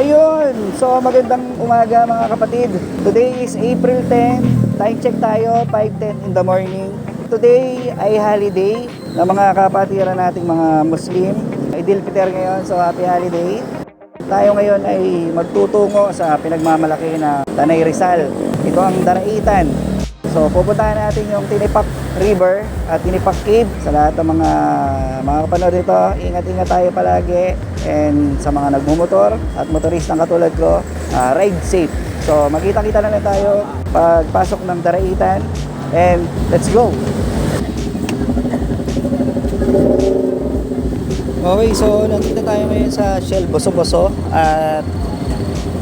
Ayun! So magandang umaga mga kapatid. Today is April 10. Time check tayo, 5.10 in the morning. Today ay holiday ng mga kapatiran nating mga Muslim. Idil Fitr ngayon, so happy holiday. Tayo ngayon ay magtutungo sa pinagmamalaki na Tanay Rizal. Ito ang Daraitan. So pupuntahan natin yung Tinipak River at Tinipak Cave. Sa lahat ng mga mga kapanood dito, ingat-ingat tayo palagi. And sa mga nagmumotor at motoristang katulad ko, ah, ride safe. So makita-kita na lang tayo pagpasok ng Daraitan. And let's go! Okay, so nandito tayo ngayon sa Shell Boso-Boso at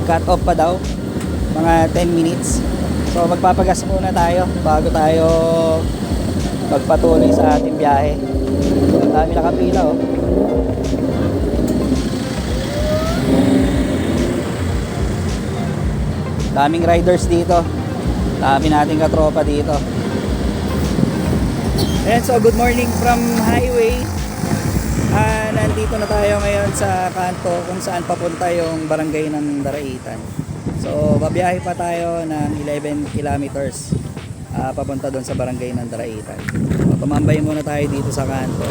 cut off pa daw mga 10 minutes. So magpapagas muna tayo bago tayo magpatuloy sa ating biyahe. Ang dami nakapila oh. Daming riders dito. Dami nating katropa dito. And so good morning from highway. Ah, nandito na tayo ngayon sa kanto kung saan papunta yung barangay ng Daraitan. So, babiyahe pa tayo ng 11 kilometers ah, papunta doon sa barangay ng Daraitan. So, tumambay muna tayo dito sa kanto.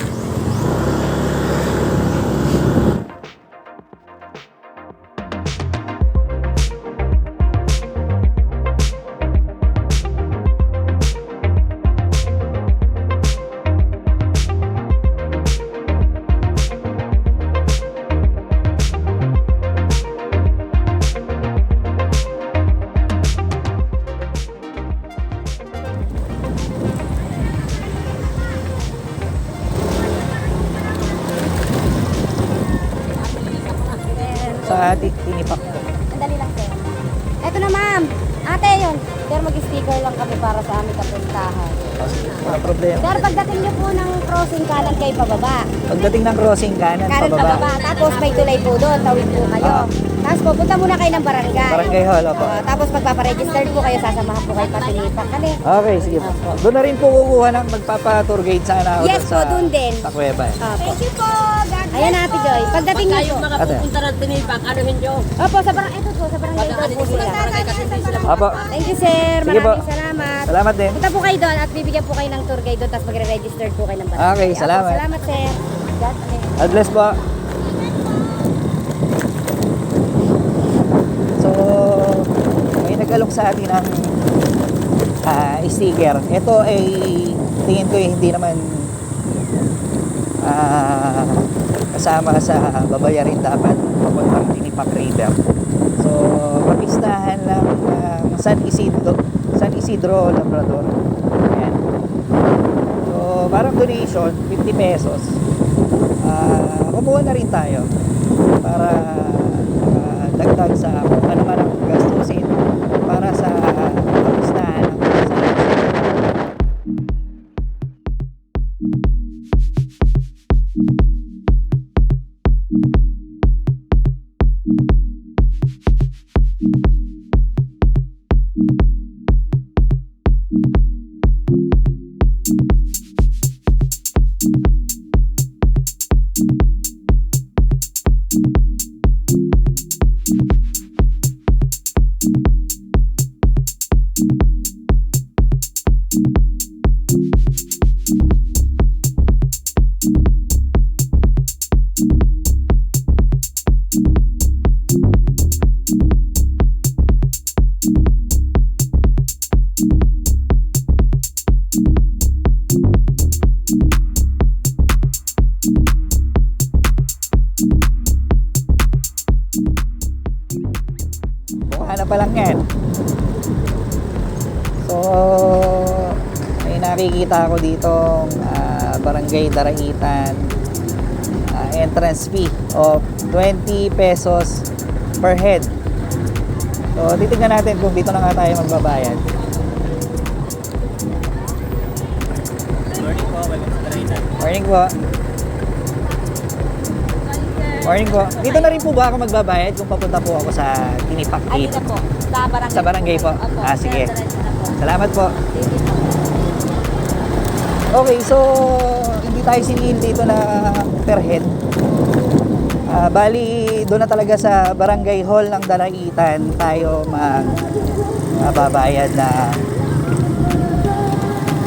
Pagdating ng crossing kanan, Kanan pababa. pababa. Tapos may tulay po doon. Tawid po kayo. Ah. Tapos pupunta muna kayo ng barangay. Barangay Hall, opo. Ah, tapos magpaparegister po kayo. Sasamahan po kayo patinipak. Kali. Okay, sige po. Doon na rin po kukuha ng magpapa-tour guide sana ako Yes doon po, doon din. Sa Cueva. Thank you po. Ayan, Ate Joy. Pagdating niyo po. Ate. Punta ng tinipak, ano hindi Opo, sa barangay. Ito po, sa barangay daw po sila. Apo. Thank you, sir. Sige po. Maraming salamat. Salamat din. Punta po kayo doon at bibigyan po kayo ng tour guide doon tapos magre-register po kayo ng barangay. Okay, salamat. salamat, sir. God bless. Po. So, may nag-alok sa atin ng ah, sticker. Ito ay tingin ko eh, hindi naman ah, kasama sa babayarin dapat papuntang Tinipak River. So, papistahan lang ng San Isidro, San Isidro Labrador. Ayan. So, parang donation, 50 pesos. Ah, kumuha na rin tayo para ah, dagdag sa kung ano man ang gastusin pa. So, may nakikita ako dito barangay Daraitan ah, entrance fee of 20 pesos per head. So, titignan natin kung dito na nga tayo magbabayad. Morning po, Morning po. Morning po. Dito na rin po ba ako magbabayad kung papunta po ako sa Tinipak Ay, dito po. Sa barangay. Sa barangay po? Opo. Ah, sige. Sir, diretso na po. Salamat po. Okay, so hindi tayo siningin dito na per head. Ah, bali, doon na talaga sa barangay hall ng Daraitan tayo mag mababayad na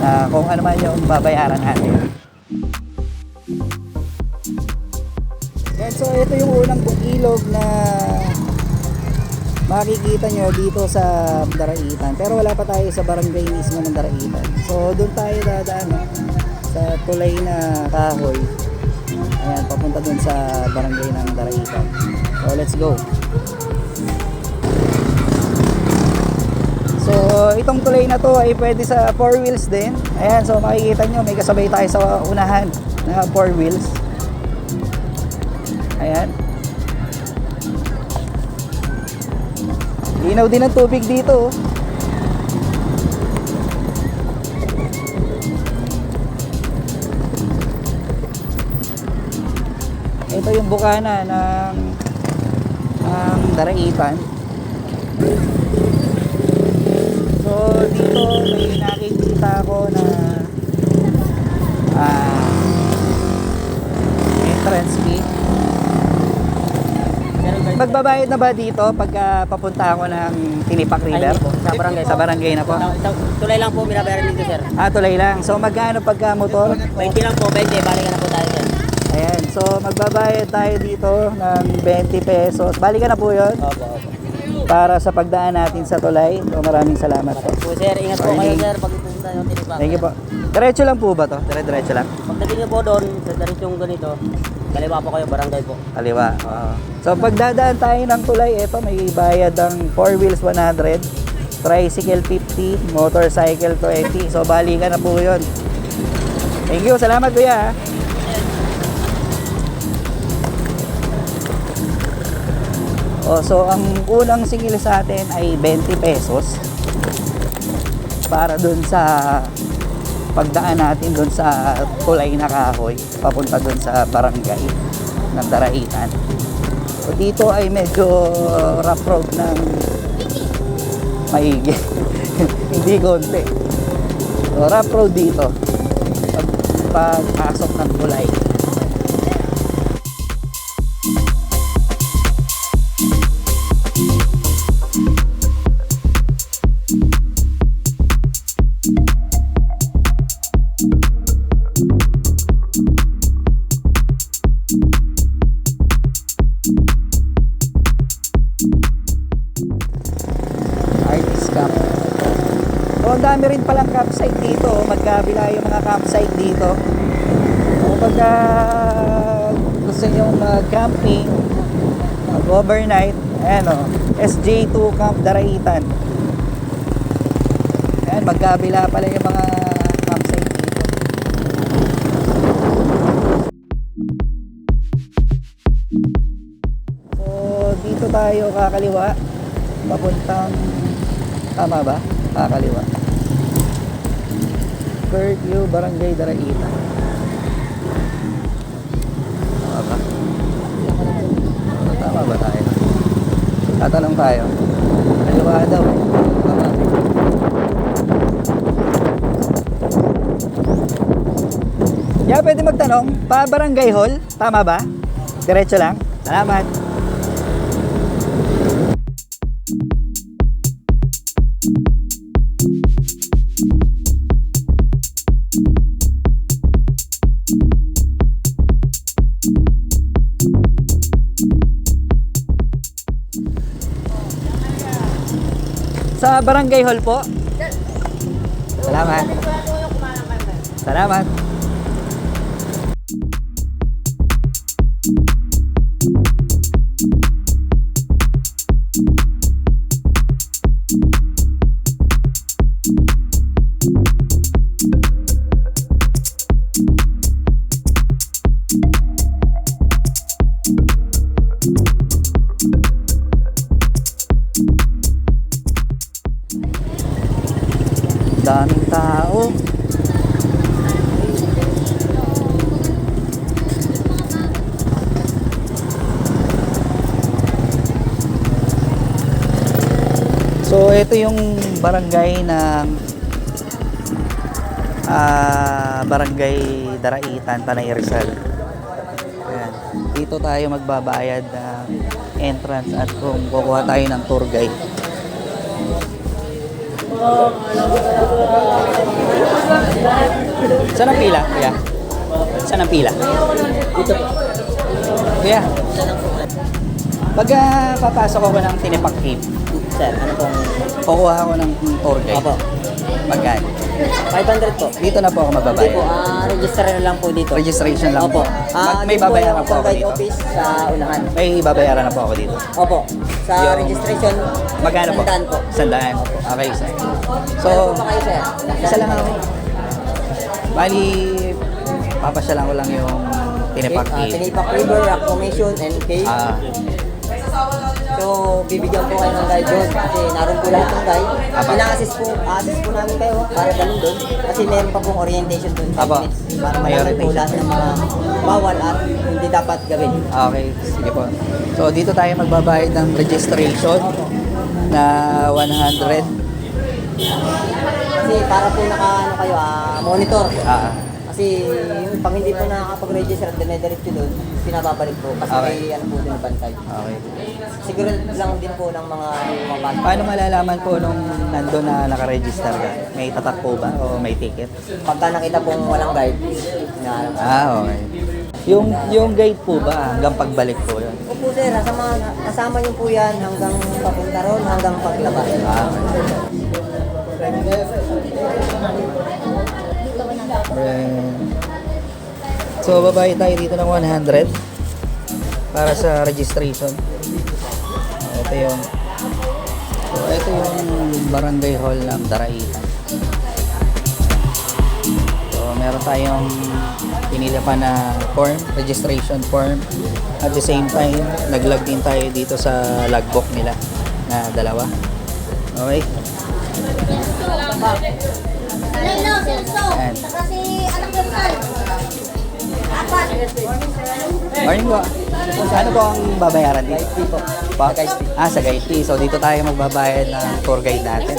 na kung ano man yung babayaran natin. So ito yung unang ilog na makikita nyo dito sa Daraitan. Pero wala pa tayo sa barangay mismo ng Daraitan. So doon tayo dadaan sa tulay na kahoy. Ayan, papunta dun sa barangay ng Daraitan. So let's go. So itong tulay na to ay pwede sa four wheels din. Ayan, so makikita nyo may kasabay tayo sa unahan na four wheels. Ayan. Linaw din ang tubig dito. oh. Ito yung bukana ng ng Daraitan. So dito may nakikita ko na ah entrance fee. Magbabayad na ba dito pagka papunta ako ng Tinipak River? Ay, po. Sa barangay Sa po. barangay na po. Sa- Tulay lang po binabayaran dito, sir. Ah, tulay lang. So magkano pagka motor? 20 lang po, 20. Balik na po tayo, sir. Ayan, so magbabayad tayo dito ng 20 pesos. Balik na po yun Opo, opo. para sa pagdaan natin sa tulay. So maraming salamat po. Po, sir, ingat po kayo, sir. Pag pupunta nyo, tinipak. Thank you po. Diretso lang po ba to? Dire-diretso lang? Pagdating po doon, sa diretsong ganito, kaliwa po kayo, barangay po. Kaliwa. Oo. So pagdadaan tayo ng tulay, ito may bayad ng 4 wheels 100, tricycle 50, motorcycle 20. So balikan na po yun. Thank you. Salamat kuya. Oh, so ang unang singil sa atin ay 20 pesos para dun sa pagdaan natin dun sa tulay na kahoy papunta dun sa barangay ng Daraitan. So dito ay medyo rough road ng maigi. Hindi konti. So rough road dito. Pag pagpasok ng tulay. Pagka gusto nyo mag-camping, mag-overnight, ayan o, SJ2 Camp Daraitan. Ayan, magkabila pala yung mga campsite. So, dito tayo kakaliwa. Papuntang, tama ba? Kakaliwa. Curfew, Barangay Daraitan. Ba? Tama ba tayo? Tatanong tayo. Kaliwa daw. eh. Yeah, pwede magtanong. Pa Barangay Hall, tama ba? Diretso lang. Salamat. Sa Barangay Hall po. Salamat. Salamat. Ito yung barangay ng ah, barangay Daraitan, Tanay Rizal. Ayan. Dito tayo magbabayad ng entrance at kung kukuha tayo ng tour guide. Saan ang pila? Kuya? Saan ang pila? Dito. Kuya? Pag ah, papasok ako ng Tinipak Cave, Sir, ano pong... kukuha ako ng tour guide. Opo. Magkano? 500 po. Dito na po ako Hindi po, ah, register na lang po dito. Registration lang Opo. po. Ah, Mag- may doon po babayaran yung po ako guide dito. office sa unahan. May babayaran na po ako dito. Opo. Sa Yung- registration, Magkano po? sandaan po. Sandaan. Okay, sir. So, Ano po ba kayo, sir? isa lang ako. Bali, papasyalan ko lang yung tinipak Ah. Tinipak River, Rock Formation, and Cave. Ah, So, bibigyan po kayo ng guide doon kasi naroon po lahat ng guide. Apa. Ina-assist po, assist po namin kayo para ganun doon kasi meron pa pong orientation doon 5 Apa. para May malaman po orientation. lahat ng mga bawal at hindi dapat gawin. okay, sige po. So, dito tayo magbabayad ng registration na 100. Kasi para po naka ano kayo, ah, monitor. Ah, Kasi yung pag hindi po nakakapag-register at dinediretso doon, pinababalik po kasi Okay. may ano po doon bantay. okay. Siguro lang din po ng mga mga bata. Paano malalaman po nung nandun na nakaregister ka? May tatak po ba o may ticket? Pagka nakita pong walang guide, ko. Ah, okay. Yung yung guide po ba hanggang pagbalik po yun? Opo sir, kasama, kasama niyo po yan hanggang papunta ron, hanggang paglabas. Ah, okay. Then, so, babayad tayo dito ng 100 para sa registration. Ito yung so, ito yung barangay hall ng Daraitan. So, meron tayong pinili pa na form, registration form. At the same time, naglag din tayo dito sa logbook nila na dalawa. Okay? Celso. Kasi anak ko sal. Apat. Morning po. Ano po ang babayaran dito? Guide fee po. Pa? Sa guide fee. Ah, sa guide fee. So, dito tayo magbabayad ng tour guide natin.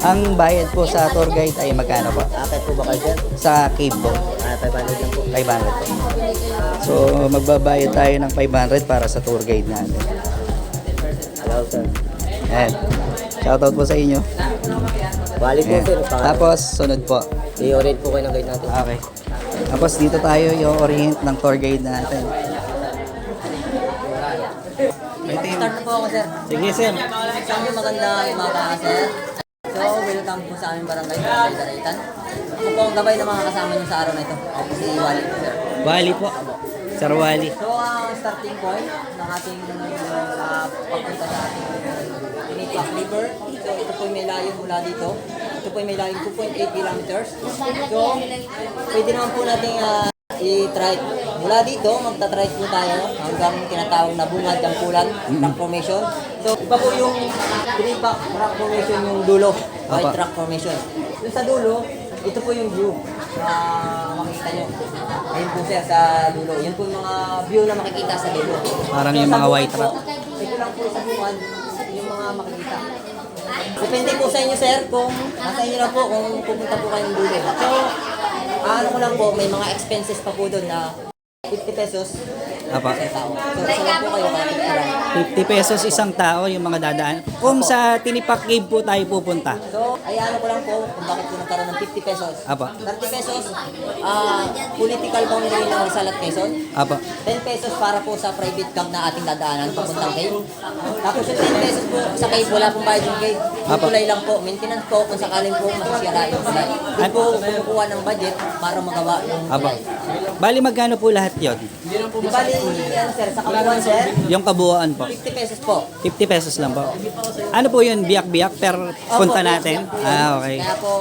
Ang bayad po sa tour guide ay magkano po? Akit po ba kayo sir? Sa cave po, Ah, 500 lang po. 500 po. So, magbabayad tayo ng 500 para sa tour guide natin. Hello sir. Ayan. Shoutout po sa inyo. Bali po Ayan. sir. Tapos, sunod po. i-orient po kayo ng guide natin. Okay. Tapos dito tayo yung orient ng tour guide natin. Start na po ako sir. Sige, sir. Sa inyo maganda umaga sir. So, welcome po sa aming barangay, Barangay Daraitan. Ako po ang gabay ng mga kasama niyo sa araw na ito. Ako si Wally po sir. Wali po. Sir Wali. So, ang starting point ng ating uh, pagpunta sa ating Tinipak River. So, ito po may layo mula dito. Ito po may layo 2.8 kilometers. So, pwede naman po natin uh, i-try. Mula dito, magta-try po tayo hanggang tinatawag na bungad ng kulan, rock formation. So, iba po yung Tinipak rock formation yung dulo, white Apa. rock formation. Yung sa dulo, ito po yung view na makikita nyo. Ayun po sir sa dulo. Yun po yung mga view na makikita sa dulo. Parang So, yung mga white po, rock. Ito lang po sa bungad, yung mga. Depende po sa inyo sir kung nasa inyo lang po kung pupunta po kayo ng dulo. So, ano ko lang po, may mga expenses pa po doon na 50 pesos Apa. sa tao. So, isa lang po kayo kaya 50 lang. 50 pesos isang tao yung mga dadaan. Kung sa Tinipak Cave po tayo pupunta. So, ay ano ko lang po kung bakit nagkaroon ng 50 pesos. Apa. 30 pesos, ah political boundary ng Rizal at Quezon. Apa. 10 pesos para po sa private camp na ating dadaanan papuntang cave. Tapos yung 10 pesos po sa cave, wala pong bayad yung cave. Yung Apa. tulay lang po, maintenance po kung sakaling po masisira yung tulay. Doon po kumukuha ng budget para magawa yung Apa. Bali magkano po lahat yon? Di bali, ano sir, sa kabuuan sir, Yung kabuuan po. 50 pesos po. 50 pesos lang po. Ano po yun? Biyak-biyak per punta natin? Ah, okay. Kaya po,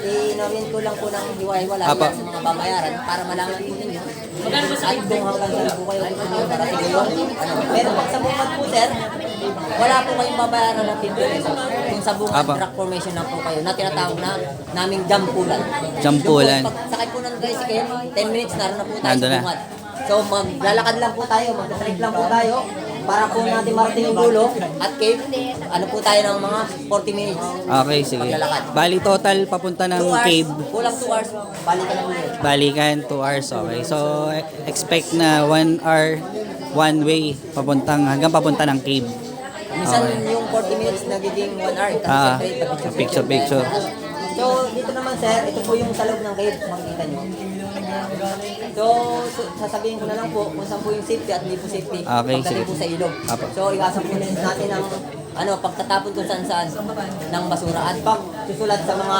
inomin ko lang po ng hiwa-hiwala Apa. sa mga babayaran para malaman po ninyo. At kung hanggang saan po kayo gusto nyo para. Ano. Pero pag sa bungad po, sir, wala po kayong babayaran ng 50 pesos. Kung sa bungad Apa. track formation lang po kayo na tinatawag na naming jampulan. Jampulan. Yung po, pag sakay po ng tricycle, 10 minutes naroon na po tayo Nandun sa na. bungad. So maglalakad lang po tayo, magta-trek lang po tayo. para po natin marating yung dulo at cave, ano po tayo ng mga 40 minutes. Okay, sige. Paglalakad. Bali total papunta ng 2 hours, cave. kulang 2 hours, balik ka na ulit. Balikan 2 hours. Okay. So expect na 1 hour one way papuntang hanggang papunta ng cave. Minsan Okay. yung 40 minutes nagiging 1 hour. Kasi Ah, syempre, picture, picture. So, dito naman sir, ito po yung sa loob ng cave, makikita nyo. So, so, sasabihin ko na lang po kung saan po yung safety at hindi po safety. Okay, Pagdating sige. po sa ilog. Apo. So, iwasan po natin ang ano, pagtatapon kung saan saan ng basura at pag susulat sa mga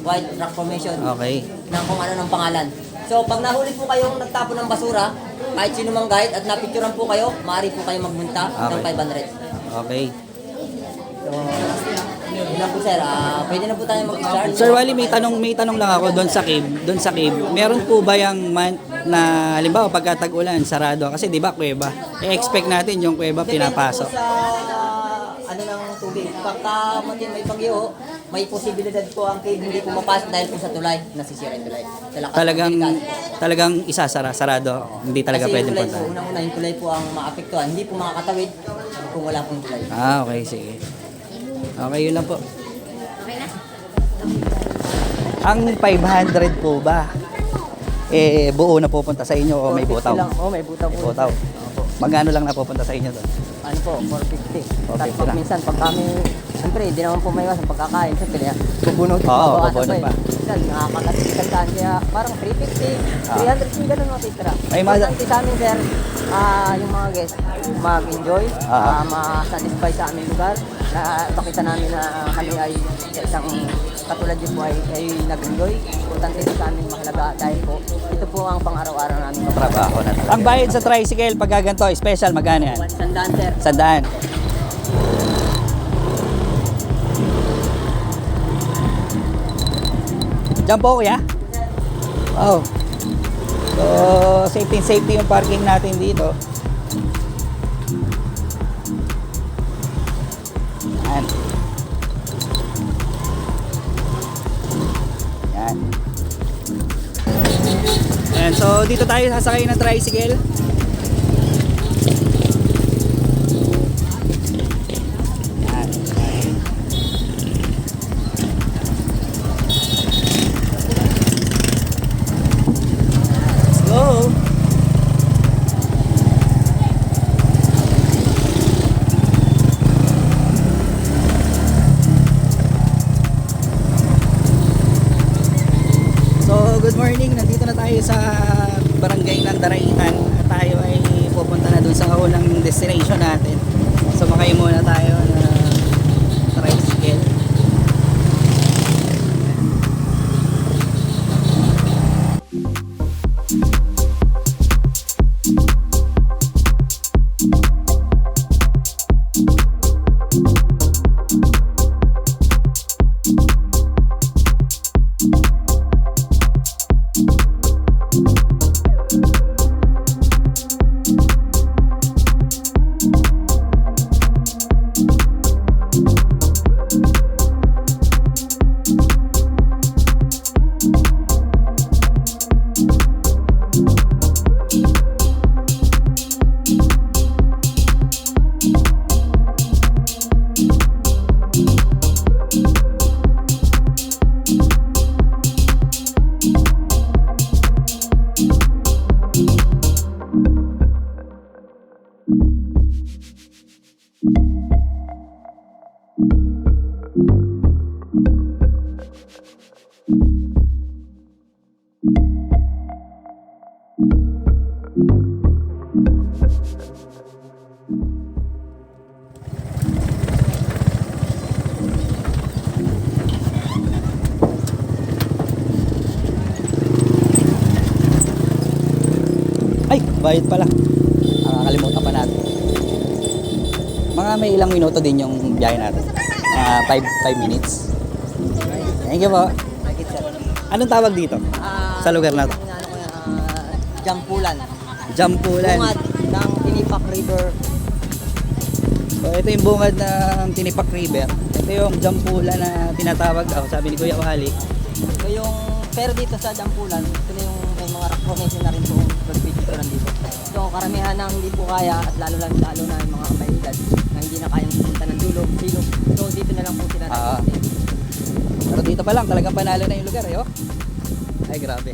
white rock formation Okay. ng kung ano ng pangalan. So, pag nahuli po kayong nagtapon ng basura, kahit sino mang guide at napicturean po kayo, maaari po kayo magmunta ng Okay. 500. Okay. So, lang po sir. Ah, pwede na po tayo mag-start. Sir Wally, may tanong may tanong lang ako doon sa cave, doon sa cave. Meron po ba yung month na halimbawa pagka tag-ulan sarado kasi 'di ba kuweba? I-expect natin yung kuweba Depende pinapasok. po sa ano ng tubig. Pagka matin may bagyo, may posibilidad po ang cave hindi pumapasok dahil po sa tulay. Nasisira yung tulay. Ng Talagang talagang isasara, sarado. Hindi talaga Kasi pwedeng yung tulay punta. po, unang-una yung tulay po ang maapektuhan. Hindi po makakatawid kung wala pong tulay. Ah, okay, sige. Okay, yun lang po. Okay na? Ang 500 po ba? Eh, buo na pupunta sa inyo o may 450 butaw? lang. Oh, may butaw po. Butaw. Magkano lang na pupunta sa inyo doon? Ano po, 450. Tapos 450 pag lang. minsan, pag kami, siyempre, hindi naman po may iwasan pagkakain. Siyempre, bubunot. Oo, babawasan bubunot eh. pa. Minsan, nakakalastikan saan. Kaya parang 350, Ah. 300 yung ganun matitira. May mga- Importante sa amin, sir, ah, yung mga guests, mag-enjoy, Ah. ah, ma-satisfy sa aming lugar. Na pakita namin na kami ay isang katulad yun po ay, ay nag-enjoy. Importante ito sa amin mahalaga dahil po ito po ang pang-araw-araw namin. Trabaho na talaga. Ang bayad sa tricycle pag gaganto, special magkano yan? Sandaan, sir. Sandaan. Diyan po kuya? Wow. So, safety safety yung parking natin dito. Yan. Yan. Yan. So, dito tayo sasakay ng tricycle. Good morning. Nandito na tayo sa barangay ng Daraitan. At tayo ay pupunta na dun sa unang destination natin. Sumakay muna tayo na bayad pala. Nakakalimutan pa natin. Mga may ilang minuto din yung biyahe natin. Mga 5 minutes. Thank you po. Anong tawag dito? Ah, Sa lugar na to? ah, Jampulan. Jampulan. Bungad ng Tinipak River. So ito yung bungad ng Tinipak River. Ito yung Jampulan na tinatawag ako, sabi ni Kuya Wali. So yung pero dito sa Jampulan, ito na yung mga rock formation na rin po magpipicturan dito. So karamihan na hindi po kaya at lalo lang lalo na yung mga may na hindi na kayang pumunta ng dulo, silong. So dito na lang po sila Ah. Pero dito pa lang, talagang panalo na yung lugar eh, oh. Ay, grabe.